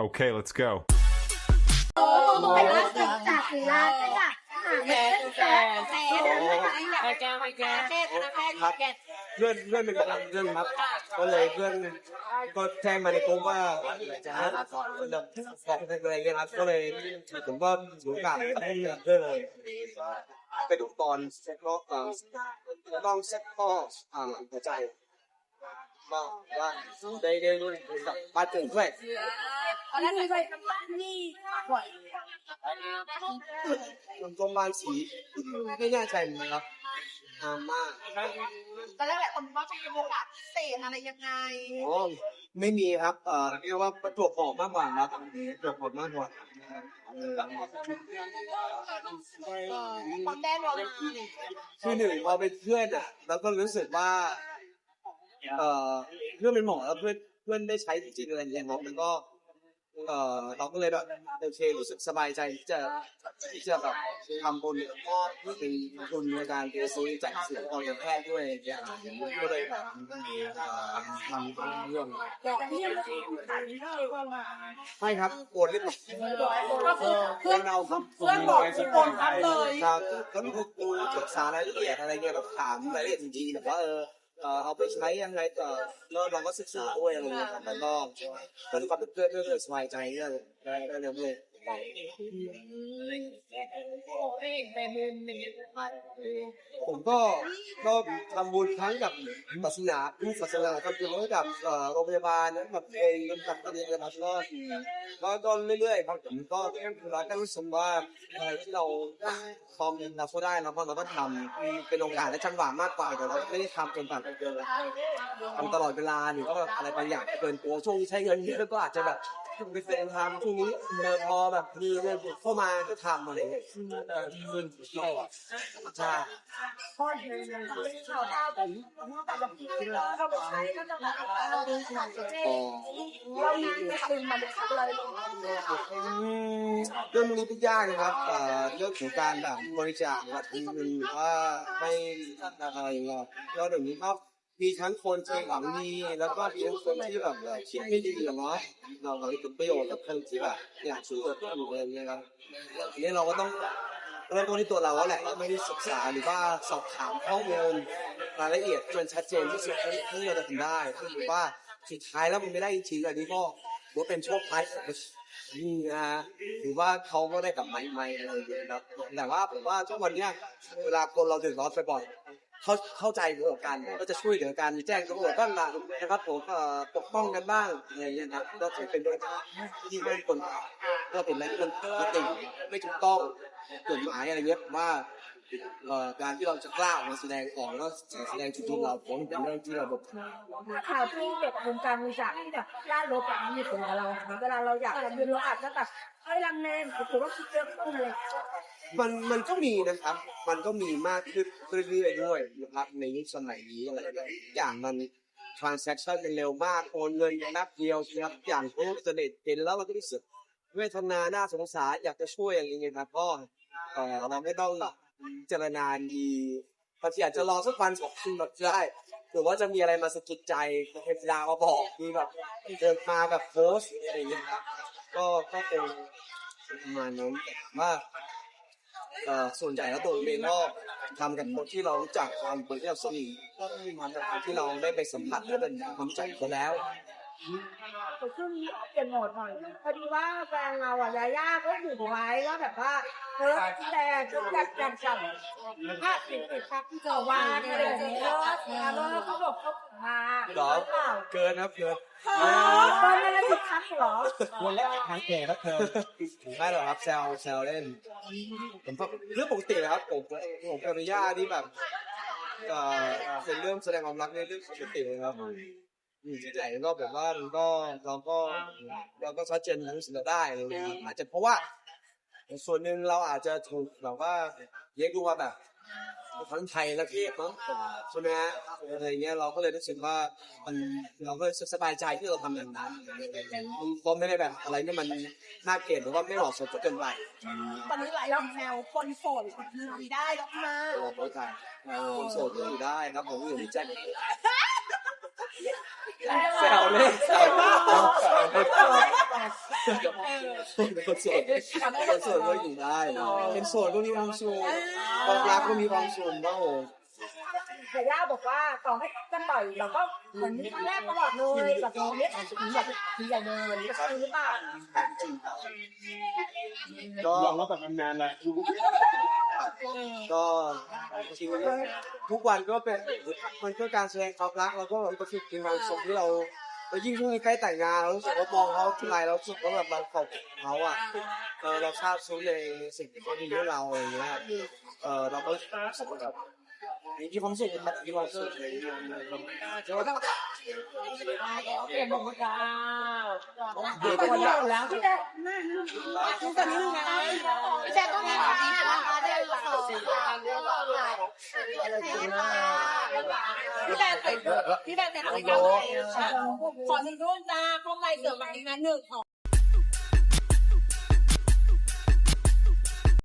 Okay, let's go. ไปร้านจากจากร้านไปจากหาเงินแสนแสนไปแก้วไปแก้วแค่แกเพื่อนเพื่อนเป็นกำลังเรื่องครับ ก็เลยเพื่อนก็แจ้งมาในกลุ่มว่าจะแบบบอกอะไรเงี้ยครับก็เลยผมก็ถือโอกาสให้เพื่อนเลยไปดูตอนเซ็ตล็อกต้องเซ็ตข้ออ่าหัวใจ ว่าว่าได้ได้รู้กับบ้านเกิดด้วยตอนนั้นไปทำบ้านนี่บ่อยมันก็บ้านสีไม่แน่ใจเหมือนกันนานมากตอนแรกแหละคนว่าจะมีโอกาสพิเศษอะไรยังไงอ๋อไม่มีครับเอ่อเรียกว่าประจวบเหมมากกว่าครับประจวบมาะมากกว่าความแนเรามาเนี่ยคือหนึ่งพอเป็นเพื่อนอะ แล้วก็รู้สึกว่า เอ่อเพื่อนเป็นหมอแล้วเพื่อนเพื่อนได้ใช้จริงๆอะไรอย่างเงี้ยครับแล้วก็ เอ่อเราก็เลยแบบโอเครู้สึกสบายใจที่จะที่จะแบบทำบุญก็เป็นทุนในการไปซื้อจัดซื้อออกแพทย์ด้วยอย่างเงี้ยก็เลยแบบเอ่อทำเรื่องไม่ครับโอนเรียบร้อยก็คือเพื่อนเราครับเพื่อนบอกทุกคนครับเลย ครับก็มีกูศึกษารายละเอียดอะไรเงี้ยแบบถามรายละเอียดจริงๆแบบว่าเออ เออเอาไปใช้ยังไงต่อแล้วเราก็ศึกษาด้วยอะไรอย่างเงี้ยครับแล้วก็เหมือนกับเพื่อนเพื่อนสบายใจเรื่องได้ได้เรื่องเลย ผมก็ก็ทำบุญทั้งกับศาสนาผู้ศาสนาทำบุญให้กับโรงพยาบาลนะแบบเองกับตัวเองนะครับก็ก็ก็เรื่อยๆครับผมก็เราก็รู้สึกว่าอะไรที่เราพอมีเราก็ได้เราก็เราก็ทำเป็นโอกาสและจังหวะมากกว่าแต่เราไม่ได้ทำจนแบบเกินทำตลอดเวลาหรือก็อะไรบางอย่างเกินตัวช่วงใช้เงินเยอะก็อาจจะแบบ ไปเซ็นทำช่วงนี้เดินพอแบบมีเงินเข้ามาก็ทำอะไรอย่างเงี้ยเออเงินใช่พ่อเธอเนี่เขาเท่ากันเราเขาไปใช้ก็จะแบบเราดูหนังเจ๊เรามีคืนมาเลยเลยเรื่องนี้ทุกอยากนะครับเรื่องของการแบบบริจาคหรือว่าทำบุญหรือว่าไม่อะไรอย่างเงี้ยแล้วเดี๋ยวนี้ก็ มีทั้งคนที่หวังดีแล้วก็มีทั้งคนที่แบบคิดไม่ดีอย่างน้อยเราเราเป็นประโยชน์กับคนที่แบบอยากช่วยเหลือคนอื่นอะไรอย่างเงี้ยครับทีนี้เราก็ต้องเริ่มต้นที่ตัวเราแหละเราไม่ได้ศึกษาหรือว่าสอบถามข้อมูลรายละเอียดจนชัดเจนที่สุดที่เราจะทำได้หรือว่าสุดท้ายแล้วมันไม่ได้จริงๆอันนี้ก็ว่าเป็นโชคร้ายนี่นะหรือว่าเขาก็ได้กลับมาอีกไหมอะไรอย่างเงี้ยครับแต่ว่าผมว่าทุกวันเนี้ยเวลาคนเราเดือดร้อนไปบ่อย เขาเข้าใจเหมือนกันก็จะช่วยเหลือกันแจ้งตำรวจบ้างล่ะนะครับผมเอ่อปกป้องกันบ้างอะไรอย่างเงี้ยนะก็ถือเป็นเรื่องที่ไม่คนก็เป็นอะไรที่มันไม่ติไม่ถูกต้องกฎหมายอะไรเงี้ยว่าการที่เราจะกล้าออกมาแสดงออกแล้วแสดงจุดยืนเราผมเป็นเรื่องที่เราแบบข่าวที่เด็กวงการบริจาที่แบบล่าลบแบบนี้อยู่กับเราค่ะเวลาเราอยากจะยืนเราอาจจะแบบเอ้ยลังเลผมว่าคิดเยอะขึ้นเลย มันมันก็มีนะครับ มันก็มีมากขึ้นเรื่อยๆด้วยนะครับในยุคสมัยนี้อะไรอย่างมัน transaction มันเร็วมากโอนเงินแป๊บเดียวนะครับอย่างพวกเสด็จเห็นแล้วเราก็รู้สึกเวทนาน่าสงสารอยากจะช่วยอย่างนี้ครับก็เออเราไม่ต้องพิจรณาดีบางทีอาจจะรอสักวันสองคืนแบบได้หรือว่าจะมีอะไรมาสะกิดใจเทวดามาบอกมีแบบเดินมาแบบโพสอะไรอย่างเงี้ยครับก็ก็เป็นประมาณนั้นว่าเอ่อ ส่วนใหญ่แล้วตัวเมเองก็ทำกับคนที่เรารู้จักทำคนที่เราสนิทก็มันกับคนที่เราได้ไปสัมผัสและเป็นความรู้จักเขาแล้วแต่ช่วงนี้เปลี่ยนโหมดหน่อยพอดีว่าแฟนเราอะยาย่าก็อยู่ไว้ว่าแบบว่า เออแต่ชุดแบบจังจังภาพติดติดพักที่เจอว่าอะไรอย่างเงี้ยแล้วเขาบอกเขามาหรอเปล่าเกินครับเกินอ๋อตอนนั้นติดพักเหรอวันแรกครั้งแก่ครับเธอไม่หรอกครับแซวแซวเล่นผมก็เรื่องปกตินะครับผมผมกับริยานี่แบบเอ่อเป็นเรื่องแสดงความรักในเรื่องปกติเลยครับอืมใหญ่ก็แบบว่าเราก็เราก็เราก็ชัดเจนรู้สึกได้อะไรอย่างเงี้ยอาจจะเพราะว่า ส่วนหนึ่งเราอาจจะถูกแบบว่าเลี้ยงดูมาแบบทั้งไทยและเทศเนาะใช่ไหมฮะอะไรเงี้ยเราก็เลยรู้สึกว่ามันเราก็สบายใจที่เราทำอย่างนั้นก็ไม่ได้แบบอะไรที่มันน่าเกลียดหรือว่าไม่เหมาะสมจนเกินไปตอนนี้หลายแนวคนโสดลุยได้แล้วมาเราเข้าใจคนโสดก็อยู่ได้ครับผมอยู่ในใจแซวเล่นแซวเล่น คนโสดคนโสดก็อยู่ได้เป็นโสดก็มีความสุขความรักก็มีความสุขครับผมแต่ย่าบอกว่าต่อให้กันต่อยเราก็เหมือนครั้งแรกตลอดเลยกับน้องเนี่ยถึงอยากถึงอยากเดินก็คือหรือเปล่าก็ลองแล้วแบบนานๆแหละก็ชีวิตทุกวันก็เป็นมันก็การแสดงความรักแล้วก็มันก็คือความสุขที่เรา แล้วยิ่งช่วงนี้ใกล้แต่งงานเรารู้สึกว่ามองเขาทีไรเรารู้สึกว่าแบบเราขอบคุณเขาอะเออเราทราบซึ้งในสิ่งที่เขาดีให้เราอะไรอย่างเงี้ยเออเราก็รู้สึกว่าแบบมีความสุขแบบมีความสุขอะไรอย่างเงี้ยเปลี่ยนหมดแล้วเด็กคนเราแล้วที่ได้ทุกคนนี้ไงพี่แจ๊คต้องมีแบบนี้นะคะเดินสอง พี่แบนเป็นพี่แบนเป็นอะไรกันขอหนึ่งรูปจ้าเข้าไปเสริมแบบนี้นะหนึ่งขอ